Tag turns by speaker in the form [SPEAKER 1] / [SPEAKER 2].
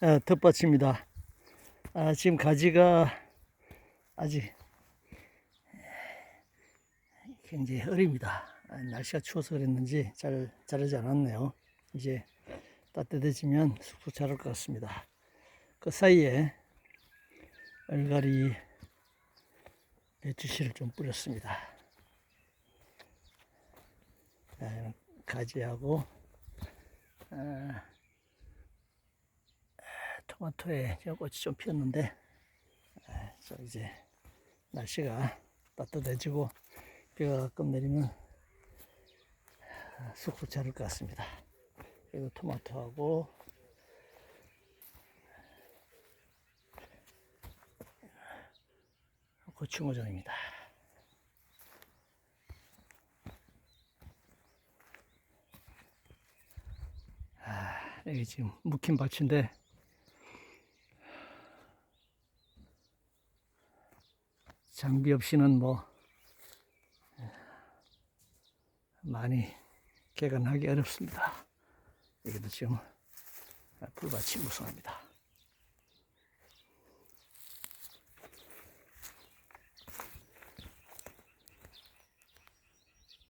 [SPEAKER 1] 어, 텃밭입니다. 아, 지금 가지가 아직 굉장히 어립니다. 아, 날씨가 추워서 그랬는지 잘 자라지 않았네요. 이제 따뜻해지면 쑥쑥 자랄 것 같습니다. 그 사이에 얼갈이 배추씨를 좀 뿌렸습니다. 아, 가지하고 토마토에 지금 꽃이 좀 피었는데 아, 저 이제 날씨가 따뜻해지고 비가 가끔 내리면 아, 쑥쑥 자랄 것 같습니다. 그리고 토마토하고 고추모종입니다. 아, 여기 지금 묵힌 밭인데 장비 없이는 뭐 많이 개간하기 어렵습니다. 여기도 지금 풀밭이 무성합니다.